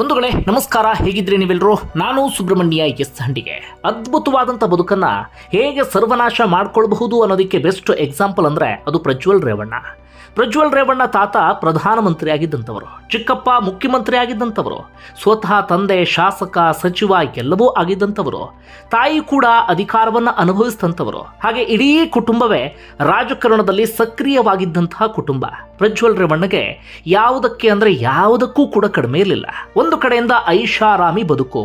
ಬಂಧುಗಳೇ, ನಮಸ್ಕಾರ. ಹೇಗಿದ್ರಿ ನೀವೆಲ್ಲರೂ ನಾನು ಸುಬ್ರಹ್ಮಣ್ಯ ಎಸ್ ಹಂಡಿಗೆ. ಅದ್ಭುತವಾದಂಥ ಬದುಕನ್ನ ಹೇಗೆ ಸರ್ವನಾಶ ಮಾಡ್ಕೊಳ್ಬಹುದು ಅನ್ನೋದಕ್ಕೆ ಬೆಸ್ಟ್ ಎಕ್ಸಾಂಪಲ್ ಅಂದ್ರೆ ಅದು ಪ್ರಜ್ವಲ್ ರೇವಣ್ಣ. ಪ್ರಜ್ವಲ್ ರೇವಣ್ಣ ತಾತ ಪ್ರಧಾನಮಂತ್ರಿ ಆಗಿದ್ದಂಥವರು ಚಿಕ್ಕಪ್ಪ ಮುಖ್ಯಮಂತ್ರಿ ಆಗಿದ್ದಂಥವರು ಸ್ವತಃ ತಂದೆ, ಶಾಸಕ, ಸಚಿವ ಎಲ್ಲವೂ ಆಗಿದ್ದಂಥವರು, ತಾಯಿ ಕೂಡ ಅಧಿಕಾರವನ್ನು ಅನುಭವಿಸಿದಂಥವರು, ಹಾಗೆ ಇಡೀ ಕುಟುಂಬವೇ ರಾಜಕಾರಣದಲ್ಲಿ ಸಕ್ರಿಯವಾಗಿದ್ದಂತಹ ಕುಟುಂಬ. ಪ್ರಜ್ವಲ್ ರೇವಣ್ಣಗೆ ಯಾವುದಕ್ಕೆ ಅಂದರೆ ಯಾವುದಕ್ಕೂ ಕೂಡ ಕಡಿಮೆ ಇರಲಿಲ್ಲ. ಒಂದು ಕಡೆಯಿಂದ ಐಷಾರಾಮಿ ಬದುಕು,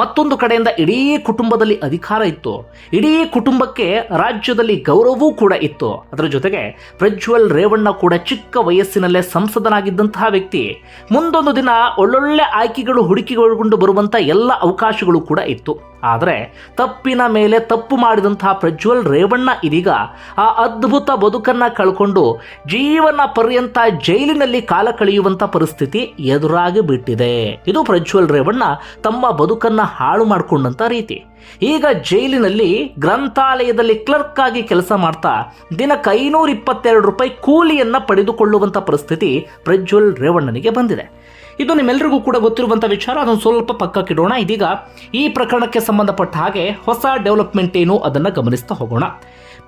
ಮತ್ತೊಂದು ಕಡೆಯಿಂದ ಇಡೀ ಕುಟುಂಬದಲ್ಲಿ ಅಧಿಕಾರ ಇತ್ತು. ಇಡೀ ಕುಟುಂಬಕ್ಕೆ ರಾಜ್ಯದಲ್ಲಿ ಗೌರವವೂ ಕೂಡ ಇತ್ತು. ಅದರ ಜೊತೆಗೆ ಪ್ರಜ್ವಲ್ ರೇವಣ್ಣ ಚಿಕ್ಕ ವಯಸ್ಸಿನಲ್ಲೇ ಸಂಸದನಾಗಿದ್ದಂತಹ ವ್ಯಕ್ತಿ. ಮುಂದೊಂದು ದಿನ ಒಳ್ಳೊಳ್ಳೆ ಆಯ್ಕೆಗಳು ಹುಡುಕಿಗೊಳಗೊಂಡು ಬರುವಂಥ ಎಲ್ಲ ಅವಕಾಶಗಳು ಕೂಡ ಇತ್ತು. ಆದರೆ ತಪ್ಪಿನ ಮೇಲೆ ತಪ್ಪು ಮಾಡಿದಂತಹ ಪ್ರಜ್ವಲ್ ರೇವಣ್ಣ ಇದೀಗ ಆ ಅದ್ಭುತ ಬದುಕನ್ನ ಕಳ್ಕೊಂಡು ಜೀವನ ಪರ್ಯಂತ ಜೈಲಿನಲ್ಲಿ ಕಾಲ ಕಳೆಯುವಂಥ ಪರಿಸ್ಥಿತಿ ಎದುರಾಗಿ ಬಿಟ್ಟಿದೆ. ಇದು ಪ್ರಜ್ವಲ್ ರೇವಣ್ಣ ತಮ್ಮ ಬದುಕನ್ನ ಹಾಳು ಮಾಡಿಕೊಂಡಂತ ರೀತಿ. ಈಗ ಜೈಲಿನಲ್ಲಿ ಗ್ರಂಥಾಲಯದಲ್ಲಿ ಕ್ಲರ್ಕ್ ಆಗಿ ಕೆಲಸ ಮಾಡ್ತಾ ದಿನಕ್ಕೆ ಐನೂರ ಇಪ್ಪತ್ತೆರಡು ರೂಪಾಯಿ ಕೂಲಿಯನ್ನ ಪಡೆದುಕೊಳ್ಳುವಂತ ಪರಿಸ್ಥಿತಿ ಪ್ರಜ್ವಲ್ ರೇವಣ್ಣನಿಗೆ ಬಂದಿದೆ. ಇದು ನಿಮ್ಮೆಲ್ಲರಿಗೂ ಕೂಡ ಗೊತ್ತಿರುವಂಥ ವಿಚಾರ ಅದನ್ನು ಸ್ವಲ್ಪ ಪಕ್ಕಕ್ಕಿಡೋಣ ಇದೀಗ ಈ ಪ್ರಕರಣಕ್ಕೆ ಸಂಬಂಧಪಟ್ಟ ಹಾಗೆ ಹೊಸ ಡೆವಲಪ್ಮೆಂಟ್ ಏನು ಅದನ್ನು ಗಮನಿಸ್ತಾ ಹೋಗೋಣ.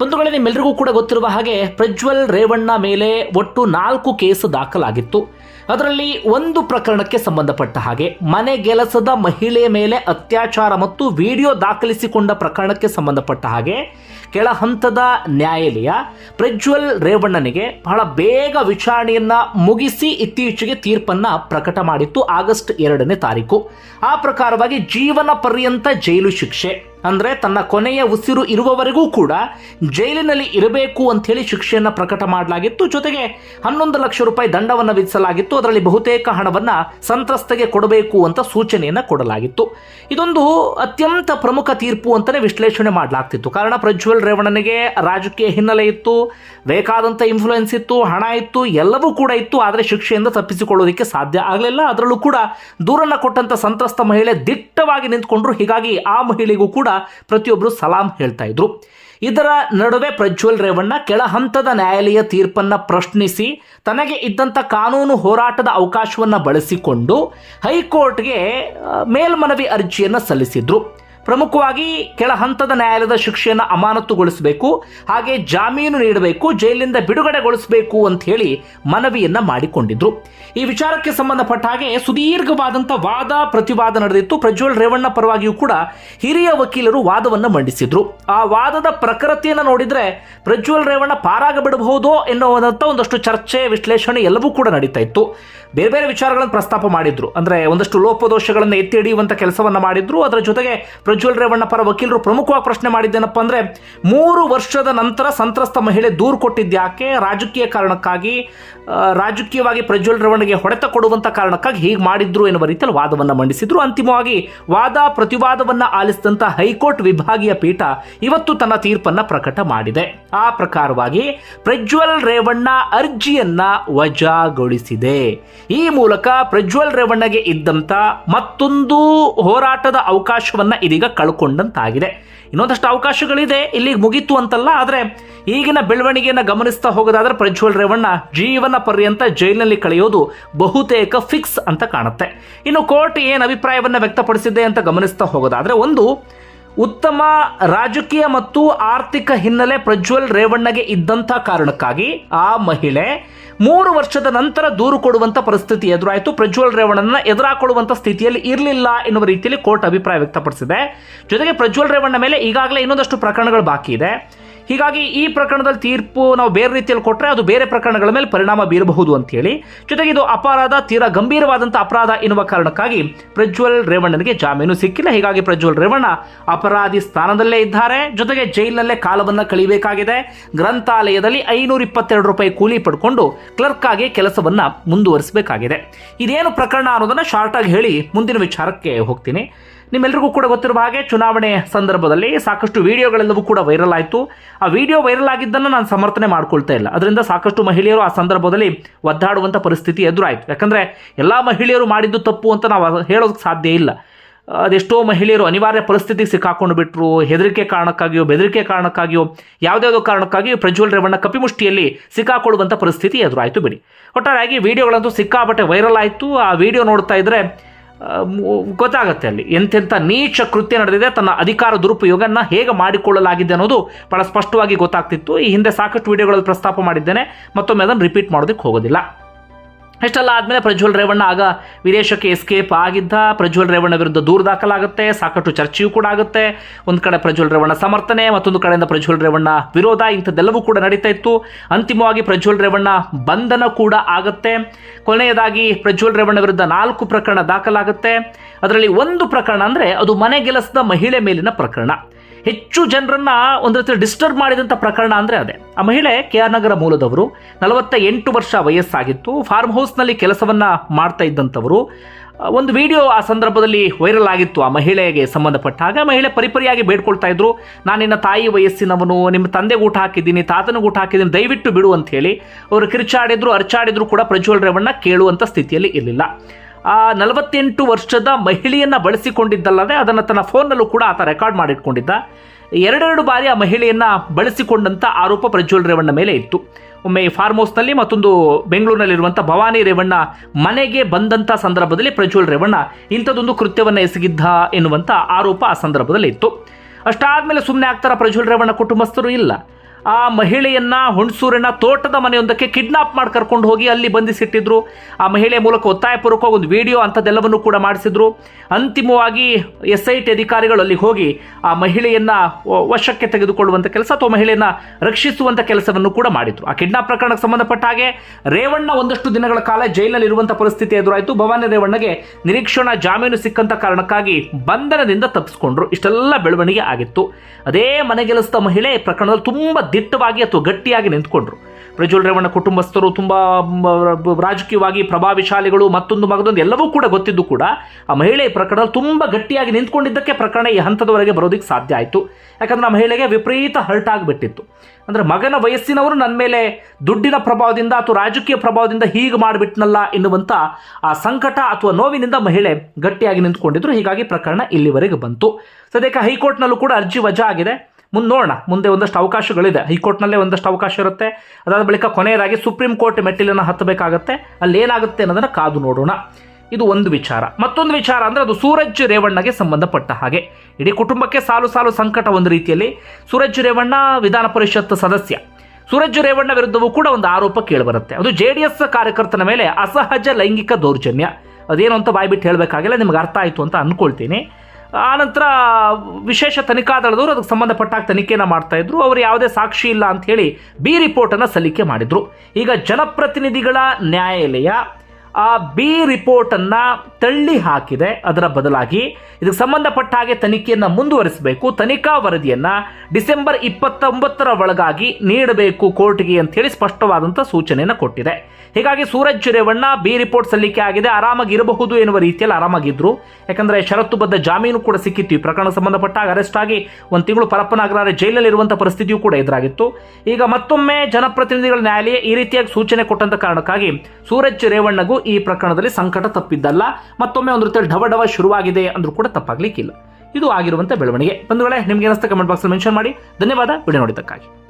ಬಂಧುಗಳೇ ನಿಮ್ಮೆಲ್ಲರಿಗೂ ಕೂಡ ಗೊತ್ತಿರುವ ಹಾಗೆ ಪ್ರಜ್ವಲ್ ರೇವಣ್ಣ ಮೇಲೆ ಒಟ್ಟು ನಾಲ್ಕು ಕೇಸ್ ದಾಖಲಾಗಿತ್ತು. ಅದರಲ್ಲಿ ಒಂದು ಪ್ರಕರಣಕ್ಕೆ ಸಂಬಂಧಪಟ್ಟ ಹಾಗೆ ಮನೆ ಗೆಲಸದ ಮಹಿಳೆಯ ಮೇಲೆ ಅತ್ಯಾಚಾರ ಮತ್ತು ವಿಡಿಯೋ ದಾಖಲಿಸಿಕೊಂಡ ಪ್ರಕರಣಕ್ಕೆ ಸಂಬಂಧಪಟ್ಟ ಹಾಗೆ ಕೆಳ ಹಂತದ ನ್ಯಾಯಾಲಯ ಪ್ರಜ್ವಲ್ ರೇವಣ್ಣನಿಗೆ ಬಹಳ ಬೇಗ ವಿಚಾರಣೆಯನ್ನ ಮುಗಿಸಿ ಇತ್ತೀಚೆಗೆ ತೀರ್ಪನ್ನ ಪ್ರಕಟ ಮಾಡಿತ್ತು ಆಗಸ್ಟ್ ಎರಡನೇ ತಾರೀಕು. ಆ ಪ್ರಕಾರವಾಗಿ ಜೀವನ ಪರ್ಯಂತ ಜೈಲು ಶಿಕ್ಷೆ. ಅಂದ್ರೆ ತನ್ನ ಕೊನೆಯ ಉಸಿರು ಇರುವವರೆಗೂ ಕೂಡ ಜೈಲಿನಲ್ಲಿ ಇರಬೇಕು ಅಂತ ಹೇಳಿ ಶಿಕ್ಷೆಯನ್ನ ಪ್ರಕಟ ಮಾಡಲಾಗಿತ್ತು. ಜೊತೆಗೆ ಹನ್ನೊಂದು ಲಕ್ಷ ರೂಪಾಯಿ ದಂಡವನ್ನು ವಿಧಿಸಲಾಗಿತ್ತು. ಅದರಲ್ಲಿ ಬಹುತೇಕ ಹಣವನ್ನು ಸಂತ್ರಸ್ತೆಗೆ ಕೊಡಬೇಕು ಅಂತ ಸೂಚನೆಯನ್ನು ಕೊಡಲಾಗಿತ್ತು. ಇದೊಂದು ಅತ್ಯಂತ ಪ್ರಮುಖ ತೀರ್ಪು ಅಂತಲೇ ವಿಶ್ಲೇಷಣೆ ಮಾಡಲಾಗ್ತಿತ್ತು. ಕಾರಣ ಪ್ರಜ್ವಲ್ ರೇವಣನಿಗೆ ರಾಜಕೀಯ ಹಿನ್ನೆಲೆ ಇತ್ತು ಬೇಕಾದಂಥ ಇನ್ಫ್ಲುಯೆನ್ಸ್ ಇತ್ತು, ಹಣ ಇತ್ತು, ಎಲ್ಲವೂ ಕೂಡ ಇತ್ತು. ಆದರೆ ಶಿಕ್ಷೆಯಿಂದ ತಪ್ಪಿಸಿಕೊಳ್ಳೋದಕ್ಕೆ ಸಾಧ್ಯ ಆಗಲಿಲ್ಲ. ಅದರಲ್ಲೂ ಕೂಡ ದೂರನ್ನು ಕೊಟ್ಟಂಥ ಸಂತ್ರಸ್ತ ಮಹಿಳೆ ದಿಟ್ಟವಾಗಿ ನಿಂತ್ಕೊಂಡ್ರು. ಹೀಗಾಗಿ ಆ ಮಹಿಳೆಗೂ ಕೂಡ ಪ್ರತಿಯೊಬ್ಬರು ಸಲಾಂ ಹೇಳ್ತಾ ಇದ್ರು. ಇದರ ನಡುವೆ ಪ್ರಜ್ವಲ್ ರೇವಣ್ಣ ಕೆಳ ಹಂತದ ನ್ಯಾಯಾಲಯ ತೀರ್ಪನ್ನ ಪ್ರಶ್ನಿಸಿ ತನಗೆ ಇದ್ದಂಥ ಕಾನೂನು ಹೋರಾಟದ ಅವಕಾಶವನ್ನು ಬಳಸಿಕೊಂಡು ಹೈಕೋರ್ಟ್ಗೆ ಮೇಲ್ಮನವಿ ಅರ್ಜಿಯನ್ನು ಸಲ್ಲಿಸಿದ್ರು. ಪ್ರಮುಖವಾಗಿ ಕೆಳ ಹಂತದ ನ್ಯಾಯಾಲಯದ ಶಿಕ್ಷೆಯನ್ನು ಅಮಾನತುಗೊಳಿಸಬೇಕು, ಹಾಗೆ ಜಾಮೀನು ನೀಡಬೇಕು ಜೈಲಿನಿಂದ ಬಿಡುಗಡೆಗೊಳಿಸಬೇಕು ಅಂತ ಹೇಳಿ ಮನವಿಯನ್ನ ಮಾಡಿಕೊಂಡಿದ್ರು. ಈ ವಿಚಾರಕ್ಕೆ ಸಂಬಂಧಪಟ್ಟ ಹಾಗೆ ಸುದೀರ್ಘವಾದಂಥ ವಾದ ಪ್ರತಿವಾದ ನಡೆದಿತ್ತು. ಪ್ರಜ್ವಲ್ ರೇವಣ್ಣ ಪರವಾಗಿಯೂ ಕೂಡ ಹಿರಿಯ ವಕೀಲರು ವಾದವನ್ನು ಮಂಡಿಸಿದ್ರು. ಆ ವಾದದ ಪ್ರಕೃತಿಯನ್ನು ನೋಡಿದ್ರೆ ಪ್ರಜ್ವಲ್ ರೇವಣ್ಣ ಪಾರಾಗ ಬಿಡಬಹುದೋ ಎನ್ನುವಂಥ ಒಂದಷ್ಟು ಚರ್ಚೆ, ವಿಶ್ಲೇಷಣೆ ಎಲ್ಲವೂ ಕೂಡ ನಡೀತಾ ಇತ್ತು. ಬೇರೆ ಬೇರೆ ವಿಚಾರಗಳನ್ನು ಪ್ರಸ್ತಾಪ ಮಾಡಿದ್ರು. ಅಂದ್ರೆ ಒಂದಷ್ಟು ಲೋಪದೋಷಗಳನ್ನು ಎತ್ತಿ ಹಿಡಿಯುವಂತ ಕೆಲಸವನ್ನ ಮಾಡಿದ್ರು. ಅದರ ಜೊತೆಗೆ ಪ್ರಜ್ವಲ್ ರೇವಣ್ಣ ಪರ ವಕೀಲರು ಪ್ರಮುಖವಾಗಿ ಪ್ರಶ್ನೆ ಮಾಡಿದ್ದೇನಪ್ಪ ಅಂದ್ರೆ, ಮೂರು ವರ್ಷದ ನಂತರ ಸಂತ್ರಸ್ತ ಮಹಿಳೆ ದೂರು ಕೊಟ್ಟಿದ್ಯಾಕೆ ರಾಜಕೀಯ ಕಾರಣಕ್ಕಾಗಿ ರಾಜಕೀಯವಾಗಿ ಪ್ರಜ್ವಲ್ ರೇವಣ್ಣಗೆ ಹೊಡೆತ ಕೊಡುವಂತ ಕಾರಣಕ್ಕಾಗಿ ಹೀಗೆ ಮಾಡಿದ್ರು ಎನ್ನುವ ರೀತಿಯಲ್ಲಿ ವಾದವನ್ನ ಮಂಡಿಸಿದ್ರು. ಅಂತಿಮವಾಗಿ ವಾದ ಪ್ರತಿವಾದವನ್ನ ಆಲಿಸಿದಂತ ಹೈಕೋರ್ಟ್ ವಿಭಾಗೀಯ ಪೀಠ ಇವತ್ತು ತನ್ನ ತೀರ್ಪನ್ನ ಪ್ರಕಟ ಮಾಡಿದೆ. ಆ ಪ್ರಕಾರವಾಗಿ ಪ್ರಜ್ವಲ್ ರೇವಣ್ಣ ಅರ್ಜಿಯನ್ನ ವಜಾಗೊಳಿಸಿದೆ. ಈ ಮೂಲಕ ಪ್ರಜ್ವಲ್ ರೇವಣ್ಣಗೆ ಇದ್ದಂತ ಮತ್ತೊಂದು ಹೋರಾಟದ ಅವಕಾಶವನ್ನ ಇದೀಗ ಕಳ್ಕೊಂಡಂತಾಗಿದೆ. ಇನ್ನೊಂದಷ್ಟು ಅವಕಾಶಗಳಿದೆ. ಇಲ್ಲಿಗೆ ಮುಗೀತು ಅಂತಲ್ಲ, ಆದರೆ ಈಗಿನ ಬೆಳವಣಿಗೆಯನ್ನು ಗಮನಿಸ್ತಾ ಹೋಗೋದಾದ್ರೆ ಪ್ರಜ್ವಲ್ ರೇವಣ್ಣ ಜೀವನ ಪರ್ಯಂತ ಜೈಲಿನಲ್ಲಿ ಕಳೆಯೋದು ಬಹುತೇಕ ಫಿಕ್ಸ್ ಅಂತ ಕಾಣುತ್ತೆ. ಇನ್ನು ಕೋರ್ಟ್ ಏನು ಅಭಿಪ್ರಾಯವನ್ನು ವ್ಯಕ್ತಪಡಿಸಿದೆ ಅಂತ ಗಮನಿಸ್ತಾ ಹೋಗೋದಾದ್ರೆ, ಒಂದು ಉತ್ತಮ ರಾಜಕೀಯ ಮತ್ತು ಆರ್ಥಿಕ ಹಿನ್ನೆಲೆ ಪ್ರಜ್ವಲ್ ರೇವಣ್ಣಗೆ ಇದ್ದಂಥ ಕಾರಣಕ್ಕಾಗಿ ಆ ಮಹಿಳೆ ಮೂರು ವರ್ಷದ ನಂತರ ದೂರು ಕೊಡುವಂತ ಪರಿಸ್ಥಿತಿ ಎದುರಾಯಿತು. ಪ್ರಜ್ವಲ್ ರೇವಣ್ಣನ ಎದುರಾಕೊಳ್ಳುವಂಥ ಸ್ಥಿತಿಯಲ್ಲಿ ಇರಲಿಲ್ಲ ಎನ್ನುವ ರೀತಿಯಲ್ಲಿ ಕೋರ್ಟ್ ಅಭಿಪ್ರಾಯ ವ್ಯಕ್ತಪಡಿಸಿದೆ. ಜೊತೆಗೆ ಪ್ರಜ್ವಲ್ ರೇವಣ್ಣ ಮೇಲೆ ಈಗಾಗಲೇ ಇನ್ನೊಂದಷ್ಟು ಪ್ರಕರಣಗಳು ಬಾಕಿ ಇದೆ. ಹೀಗಾಗಿ ಈ ಪ್ರಕರಣದಲ್ಲಿ ತೀರ್ಪು ನಾವು ಬೇರೆ ರೀತಿಯಲ್ಲಿ ಕೊಟ್ಟರೆ ಅದು ಬೇರೆ ಪ್ರಕರಣಗಳ ಮೇಲೆ ಪರಿಣಾಮ ಬೀರಬಹುದು ಅಂತ ಹೇಳಿ. ಜೊತೆಗೆ ಇದು ಅಪರಾಧ, ತೀರಾ ಗಂಭೀರವಾದಂಥ ಅಪರಾಧ ಎನ್ನುವ ಕಾರಣಕ್ಕಾಗಿ ಪ್ರಜ್ವಲ್ ರೇವಣ್ಣನಿಗೆ ಜಾಮೀನು ಸಿಕ್ಕಿಲ್ಲ. ಹೀಗಾಗಿ ಪ್ರಜ್ವಲ್ ರೇವಣ್ಣ ಅಪರಾಧಿ ಸ್ಥಾನದಲ್ಲೇ ಇದ್ದಾರೆ. ಜೊತೆಗೆ ಜೈಲಿನಲ್ಲೇ ಕಾಲವನ್ನು ಕಳಿಬೇಕಾಗಿದೆ. ಗ್ರಂಥಾಲಯದಲ್ಲಿ ಐನೂರ ಇಪ್ಪತ್ತೆರಡು ರೂಪಾಯಿ ಕೂಲಿ ಪಡ್ಕೊಂಡು ಕ್ಲರ್ಕ್ ಆಗಿ ಕೆಲಸವನ್ನ ಮುಂದುವರಿಸಬೇಕಾಗಿದೆ. ಇದೇನು ಪ್ರಕರಣ ಅನ್ನೋದನ್ನ ಶಾರ್ಟ್ ಆಗಿ ಹೇಳಿ ಮುಂದಿನ ವಿಚಾರಕ್ಕೆ ಹೋಗ್ತೀನಿ. ನಿಮ್ಮೆಲ್ಲರಿಗೂ ಕೂಡ ಗೊತ್ತಿರುವ ಹಾಗೆ ಚುನಾವಣೆ ಸಂದರ್ಭದಲ್ಲಿ ಸಾಕಷ್ಟು ವಿಡಿಯೋಗಳೆಲ್ಲವೂ ಕೂಡ ವೈರಲ್ ಆಯಿತು. ಆ ವಿಡಿಯೋ ವೈರಲ್ ಆಗಿದ್ದನ್ನು ನಾನು ಸಮರ್ಥನೆ ಮಾಡ್ಕೊಳ್ತಾ ಇಲ್ಲ. ಅದರಿಂದ ಸಾಕಷ್ಟು ಮಹಿಳೆಯರು ಆ ಸಂದರ್ಭದಲ್ಲಿ ಒದ್ದಾಡುವಂಥ ಪರಿಸ್ಥಿತಿ ಎದುರಾಯಿತು. ಯಾಕಂದರೆ ಎಲ್ಲ ಮಹಿಳೆಯರು ಮಾಡಿದ್ದು ತಪ್ಪು ಅಂತ ನಾವು ಹೇಳೋದಕ್ಕೆ ಸಾಧ್ಯ ಇಲ್ಲ. ಅದೆಷ್ಟೋ ಮಹಿಳೆಯರು ಅನಿವಾರ್ಯ ಪರಿಸ್ಥಿತಿಗೆ ಸಿಕ್ಕಾಕೊಂಡು ಬಿಟ್ಟರು ಹೆದರಿಕೆ ಕಾರಣಕ್ಕಾಗಿಯೋ, ಬೆದರಿಕೆ ಕಾರಣಕ್ಕಾಗಿಯೋ, ಯಾವುದ್ಯಾವುದೋ ಕಾರಣಕ್ಕಾಗಿಯೋ ಪ್ರಜ್ವಲ್ ರೇವಣ್ಣ ಕಪಿಮುಷ್ಟಿಯಲ್ಲಿ ಸಿಕ್ಕಾಕೊಳ್ಳುವಂಥ ಪರಿಸ್ಥಿತಿ ಎದುರಾಯಿತು ಬಿಡಿ. ಒಟ್ಟಾರೆಯಾಗಿ ವಿಡಿಯೋಗಳಂತೂ ಸಿಕ್ಕಾಬಟ್ಟೆ ವೈರಲ್ ಆಯಿತು. ಆ ವಿಡಿಯೋ ನೋಡ್ತಾ ಮು- ಗೊತ್ತಾಗತ್ತೆ ಅಲ್ಲಿ. ಎಂತೆಂಥ ನೀಚ ಕೃತ್ಯ ನಡೆದಿದೆ, ತನ್ನ ಅಧಿಕಾರ ದುರುಪಯೋಗನ ಹೇಗೆ ಮಾಡಿಕೊಳ್ಳಲಾಗಿದೆ ಅನ್ನೋದು ಬಹಳ ಸ್ಪಷ್ಟವಾಗಿ ಗೊತ್ತಾಗ್ತಿತ್ತು. ಈ ಹಿಂದೆ ಸಾಕಷ್ಟು ವಿಡಿಯೋಗಳಲ್ಲಿ ಪ್ರಸ್ತಾಪ ಮಾಡಿದ್ದೇನೆ, ಮತ್ತೊಮ್ಮೆ ಅದನ್ನು ರಿಪೀಟ್ ಮಾಡೋದಕ್ಕೆ ಹೋಗೋದಿಲ್ಲ. ಇಷ್ಟೆಲ್ಲ ಆದಮೇಲೆ ಪ್ರಜ್ವಲ್ ರೇವಣ್ಣ ಆಗ ವಿದೇಶಕ್ಕೆ ಎಸ್ಕೇಪ್ ಆಗಿದ್ದ. ಪ್ರಜ್ವಲ್ ರೇವಣ್ಣ ವಿರುದ್ಧ ದೂರು ದಾಖಲಾಗುತ್ತೆ. ಸಾಕಷ್ಟು ಚರ್ಚೆಯೂ ಕೂಡ ಆಗುತ್ತೆ. ಒಂದು ಕಡೆ ಪ್ರಜ್ವಲ್ ರೇವಣ್ಣ ಸಮರ್ಥನೆ, ಮತ್ತೊಂದು ಕಡೆಯಿಂದ ಪ್ರಜ್ವಲ್ ರೇವಣ್ಣ ವಿರೋಧ. ಇಂಥದ್ದೆಲ್ಲವೂ ಕೂಡ ನಡೀತಾ ಇತ್ತು. ಅಂತಿಮವಾಗಿ ಪ್ರಜ್ವಲ್ ರೇವಣ್ಣ ಬಂಧನ ಕೂಡ ಆಗುತ್ತೆ. ಕೊನೆಯದಾಗಿ ಪ್ರಜ್ವಲ್ ರೇವಣ್ಣ ವಿರುದ್ಧ ನಾಲ್ಕು ಪ್ರಕರಣ ದಾಖಲಾಗುತ್ತೆ. ಅದರಲ್ಲಿ ಒಂದು ಪ್ರಕರಣ ಅಂದರೆ ಅದು ಮನೆಗೆಲಸದ ಮಹಿಳೆ ಮೇಲಿನ ಪ್ರಕರಣ. ಹೆಚ್ಚು ಜನರನ್ನ ಒಂದು ರೀತಿ ಡಿಸ್ಟರ್ಬ್ ಮಾಡಿದಂಥ ಪ್ರಕರಣ ಅಂದರೆ ಅದೇ. ಆ ಮಹಿಳೆ ಕೆ ಆರ್ ನಗರ ಮೂಲದವರು, ನಲವತ್ತ ಎಂಟು ವರ್ಷ ವಯಸ್ಸಾಗಿತ್ತು. ಫಾರ್ಮ್ ಹೌಸ್ನಲ್ಲಿ ಕೆಲಸವನ್ನ ಮಾಡ್ತಾ ಇದ್ದಂಥವರು. ಒಂದು ವಿಡಿಯೋ ಆ ಸಂದರ್ಭದಲ್ಲಿ ವೈರಲ್ ಆಗಿತ್ತು ಆ ಮಹಿಳೆಗೆ ಸಂಬಂಧಪಟ್ಟ ಹಾಗೆ ಆ ಮಹಿಳೆ ಪರಿಪರಿಯಾಗಿ ಬೇಡ್ಕೊಳ್ತಾ ಇದ್ರು. ನಾನು ನಿನ್ನ ತಾಯಿ ವಯಸ್ಸಿನವನು, ನಿಮ್ಮ ತಂದೆ ಊಟ ಹಾಕಿದ್ದೀನಿ, ತಾತನಿಗೆ ಊಟ ಹಾಕಿದ್ದೀನಿ, ದಯವಿಟ್ಟು ಬಿಡು ಅಂತ ಹೇಳಿ. ಅವರು ಕಿರ್ಚಾಡಿದ್ರು, ಅರ್ಚಾಡಿದ್ರು ಕೂಡ ಪ್ರಜ್ವಲ್ ರೇವಣ್ಣ ಕೇಳುವಂಥ ಸ್ಥಿತಿಯಲ್ಲಿ ಇರಲಿಲ್ಲ. ಆ ನಲವತ್ತೆಂಟು ವರ್ಷದ ಮಹಿಳೆಯನ್ನು ಬಳಸಿಕೊಂಡಿದ್ದಲ್ಲದೆ ಅದನ್ನು ತನ್ನ ಫೋನ್ನಲ್ಲೂ ಕೂಡ ಆತ ರೆಕಾರ್ಡ್ ಮಾಡಿಟ್ಕೊಂಡಿದ್ದ. ಎರಡೆರಡು ಬಾರಿ ಆ ಮಹಿಳೆಯನ್ನು ಬಳಸಿಕೊಂಡಂಥ ಆರೋಪ ಪ್ರಜ್ವಲ್ ರೇವಣ್ಣ ಮೇಲೆ ಇತ್ತು. ಒಮ್ಮೆ ಫಾರ್ಮ್ ಹೌಸ್ನಲ್ಲಿ ಮತ್ತೊಂದು ಬೆಂಗಳೂರಿನಲ್ಲಿರುವಂಥ ಭವಾನಿ ರೇವಣ್ಣ ಮನೆಗೆ ಬಂದಂಥ ಸಂದರ್ಭದಲ್ಲಿ ಪ್ರಜ್ವಲ್ ರೇವಣ್ಣ ಇಂಥದ್ದೊಂದು ಕೃತ್ಯವನ್ನು ಎಸಗಿದ್ದ ಎನ್ನುವಂಥ ಆರೋಪ ಆ ಸಂದರ್ಭದಲ್ಲಿ ಇತ್ತು. ಅಷ್ಟಾದ್ಮೇಲೆ ಸುಮ್ಮನೆ ಆಗ್ತಾರ ಪ್ರಜ್ವಲ್ ರೇವಣ್ಣ ಕುಟುಂಬಸ್ಥರು? ಇಲ್ಲ. ಆ ಮಹಿಳೆಯನ್ನ ಹುಣಸೂರಿನ ತೋಟದ ಮನೆಯೊಂದಕ್ಕೆ ಕಿಡ್ನಾಪ್ ಮಾಡಿ ಕರ್ಕೊಂಡು ಹೋಗಿ ಅಲ್ಲಿ ಬಂಧಿಸಿಟ್ಟಿದ್ರು. ಆ ಮಹಿಳೆ ಮೂಲಕ ಒತ್ತಾಯಪೂರ್ವಕವಾಗಿ ಒಂದು ವಿಡಿಯೋ ಅಂಥದ್ದೆಲ್ಲವನ್ನು ಕೂಡ ಮಾಡಿಸಿದ್ರು. ಅಂತಿಮವಾಗಿ ಎಸ್ ಐ ಟಿ ಅಧಿಕಾರಿಗಳು ಅಲ್ಲಿ ಹೋಗಿ ಆ ಮಹಿಳೆಯನ್ನ ವಶಕ್ಕೆ ತೆಗೆದುಕೊಳ್ಳುವಂಥ ಕೆಲಸ ಅಥವಾ ಮಹಿಳೆಯನ್ನ ರಕ್ಷಿಸುವಂಥ ಕೆಲಸವನ್ನು ಕೂಡ ಮಾಡಿದ್ರು. ಆ ಕಿಡ್ನಾಪ್ ಪ್ರಕರಣಕ್ಕೆ ಸಂಬಂಧಪಟ್ಟ ಹಾಗೆ ರೇವಣ್ಣ ಒಂದಷ್ಟು ದಿನಗಳ ಕಾಲ ಜೈಲಿನಲ್ಲಿ ಇರುವಂಥ ಪರಿಸ್ಥಿತಿ ಎದುರಾಯಿತು. ಭವಾನಿ ರೇವಣ್ಣಗೆ ನಿರೀಕ್ಷಣಾ ಜಾಮೀನು ಸಿಕ್ಕಂತ ಕಾರಣಕ್ಕಾಗಿ ಬಂಧನದಿಂದ ತಪ್ಪಿಸ್ಕೊಂಡ್ರು. ಇಷ್ಟೆಲ್ಲ ಬೆಳವಣಿಗೆ ಆಗಿತ್ತು. ಅದೇ ಮನೆಗೆಲಸದ ಮಹಿಳೆ ಪ್ರಕರಣದಲ್ಲಿ ತುಂಬ ದಿಟ್ಟವಾಗಿ ಅಥವಾ ಗಟ್ಟಿಯಾಗಿ ನಿಂತ್ಕೊಂಡ್ರು. ಪ್ರಜ್ವಲ್ ರೇವಣ್ಣ ಕುಟುಂಬಸ್ಥರು ತುಂಬ ರಾಜಕೀಯವಾಗಿ ಪ್ರಭಾವಿಶಾಲಿಗಳು, ಮತ್ತೊಂದು ಮಗದೊಂದು ಎಲ್ಲವೂ ಕೂಡ ಗೊತ್ತಿದ್ದು ಕೂಡ ಆ ಮಹಿಳೆ ಪ್ರಕರಣ ತುಂಬ ಗಟ್ಟಿಯಾಗಿ ನಿಂತ್ಕೊಂಡಿದ್ದಕ್ಕೆ ಪ್ರಕರಣ ಈ ಹಂತದವರೆಗೆ ಬರೋದಕ್ಕೆ ಸಾಧ್ಯ ಆಯಿತು. ಯಾಕಂದ್ರೆ ಆ ಮಹಿಳೆಗೆ ವಿಪರೀತ ಹರ್ಟ್ ಆಗಿಬಿಟ್ಟಿತ್ತು. ಅಂದರೆ ಮಗನ ವಯಸ್ಸಿನವರು ನನ್ನ ಮೇಲೆ ದುಡ್ಡಿನ ಪ್ರಭಾವದಿಂದ ಅಥವಾ ರಾಜಕೀಯ ಪ್ರಭಾವದಿಂದ ಹೀಗೆ ಮಾಡಿಬಿಟ್ನಲ್ಲ ಎನ್ನುವಂಥ ಆ ಸಂಕಟ ಅಥವಾ ನೋವಿನಿಂದ ಮಹಿಳೆ ಗಟ್ಟಿಯಾಗಿ ನಿಂತ್ಕೊಂಡಿದ್ರು. ಹೀಗಾಗಿ ಪ್ರಕರಣ ಇಲ್ಲಿವರೆಗೆ ಬಂತು. ಸದ್ಯಕ್ಕೆ ಹೈಕೋರ್ಟ್ನಲ್ಲೂ ಕೂಡ ಅರ್ಜಿ ವಜಾ ಆಗಿದೆ. ಮುಂದೆ ನೋಡೋಣ. ಮುಂದೆ ಒಂದಷ್ಟು ಅವಕಾಶಗಳಿದೆ. ಹೈಕೋರ್ಟ್ನಲ್ಲೇ ಒಂದಷ್ಟು ಅವಕಾಶ ಇರುತ್ತೆ. ಅದಾದ ಬಳಿಕ ಕೊನೆಯದಾಗಿ ಸುಪ್ರೀಂ ಕೋರ್ಟ್ ಮೆಟ್ಟಿಲನ್ನು ಹತ್ತಬೇಕಾಗತ್ತೆ. ಅಲ್ಲಿ ಏನಾಗುತ್ತೆ ಅನ್ನೋದನ್ನು ಕಾದು ನೋಡೋಣ. ಇದು ಒಂದು ವಿಚಾರ. ಮತ್ತೊಂದು ವಿಚಾರ ಅಂದರೆ ಅದು ಸೂರಜ್ ರೇವಣ್ಣಗೆ ಸಂಬಂಧಪಟ್ಟ ಹಾಗೆ. ಇಡೀ ಕುಟುಂಬಕ್ಕೆ ಸಾಲು ಸಾಲು ಸಂಕಟ ಒಂದು ರೀತಿಯಲ್ಲಿ ಸೂರಜ್ ರೇವಣ್ಣ ವಿಧಾನ ಪರಿಷತ್ ಸದಸ್ಯ. ಸೂರಜ್ ರೇವಣ್ಣ ವಿರುದ್ಧವೂ ಕೂಡ ಒಂದು ಆರೋಪ ಕೇಳಿಬರುತ್ತೆ. ಅದು ಜೆ ಕಾರ್ಯಕರ್ತನ ಮೇಲೆ ಅಸಹಜ ಲೈಂಗಿಕ ದೌರ್ಜನ್ಯ. ಅದೇನು ಅಂತ ಬಾಯ್ಬಿಟ್ಟು ಹೇಳಬೇಕಾಗಿಲ್ಲ, ನಿಮ್ಗೆ ಅರ್ಥ ಆಯಿತು ಅಂತ ಅಂದ್ಕೊಳ್ತೀನಿ ಆನಂತರ ವಿಶೇಷ ತನಿಖಾ ದಳದವರು ಅದಕ್ಕೆ ಸಂಬಂಧಪಟ್ಟ ತನಿಖೆಯನ್ನು ಮಾಡ್ತಾ ಇದ್ರು. ಅವರು ಯಾವುದೇ ಸಾಕ್ಷಿ ಇಲ್ಲ ಅಂತ ಹೇಳಿ ಬಿ ರಿಪೋರ್ಟನ್ನು ಸಲ್ಲಿಕೆ ಮಾಡಿದ್ರು. ಈಗ ಜನಪ್ರತಿನಿಧಿಗಳ ನ್ಯಾಯಾಲಯ ಆ ಬಿ ರಿಪೋರ್ಟನ್ನು ತಳ್ಳಿ ಹಾಕಿದೆ. ಅದರ ಬದಲಾಗಿ ಇದಕ್ಕೆ ಸಂಬಂಧಪಟ್ಟ ಹಾಗೆ ತನಿಖೆಯನ್ನು ಮುಂದುವರಿಸಬೇಕು. ತನಿಖಾ ವರದಿಯನ್ನು ಡಿಸೆಂಬರ್ ಇಪ್ಪತ್ತೊಂಬತ್ತರ ಒಳಗಾಗಿ ನೀಡಬೇಕು ಕೋರ್ಟ್ಗೆ ಅಂತೇಳಿ ಸ್ಪಷ್ಟವಾದಂಥ ಸೂಚನೆಯನ್ನು ಕೊಟ್ಟಿದೆ. ಹೀಗಾಗಿ ಸೂರಜ್ ರೇವಣ್ಣ ಬಿ ರಿಪೋರ್ಟ್ ಸಲ್ಲಿಕೆ ಆಗಿದೆ. ಆರಾಮಾಗಿ ಇರಬಹುದು ಎನ್ನುವ ರೀತಿಯಲ್ಲಿ ಆರಾಮಾಗಿದ್ರು. ಯಾಕಂದರೆ ಷರತ್ತುಬದ್ಧ ಜಾಮೀನು ಕೂಡ ಸಿಕ್ಕಿತ್ತು. ಈ ಪ್ರಕರಣ ಸಂಬಂಧಪಟ್ಟಾಗ ಅರೆಸ್ಟ್ ಆಗಿ ಒಂದು ತಿಂಗಳು ಪರಪ್ಪನಾಗಲಾರೆ ಜೈಲಲ್ಲಿ ಇರುವಂಥ ಪರಿಸ್ಥಿತಿಯೂ ಕೂಡ ಎದುರಾಗಿತ್ತು. ಈಗ ಮತ್ತೊಮ್ಮೆ ಜನಪ್ರತಿನಿಧಿಗಳ ನ್ಯಾಯಾಲಯ ಈ ರೀತಿಯಾಗಿ ಸೂಚನೆ ಕೊಟ್ಟಂತ ಕಾರಣಕ್ಕಾಗಿ ಸೂರಜ್ ರೇವಣ್ಣಗೂ ಈ ಪ್ರಕರಣದಲ್ಲಿ ಸಂಕಟ ತಪ್ಪಿದ್ದಲ್ಲ, ಮತ್ತೊಮ್ಮೆ ಒಂದು ರೀತಿಯಲ್ಲಿ ಢವ ಢವ ಶುರುವಾಗಿದೆ ಅಂದ್ರೂ ಕೂಡ ತಪ್ಪಾಗ್ಲಿಕ್ಕಿಲ್ಲ. ಇದು ಆಗಿರುವಂಥ ಬೆಳವಣಿಗೆ. ಬಂಧುಗಳೇ, ನಿಮ್ಗೆ ಏನಿಸ್ತಾ ಕಮೆಂಟ್ ಬಾಕ್ಸಲ್ಲಿ ಮೆನ್ಷನ್ ಮಾಡಿ. ಧನ್ಯವಾದ. ವಿಡಿಯೋ ನೋಡಿದ್ದಕ್ಕಾಗಿ.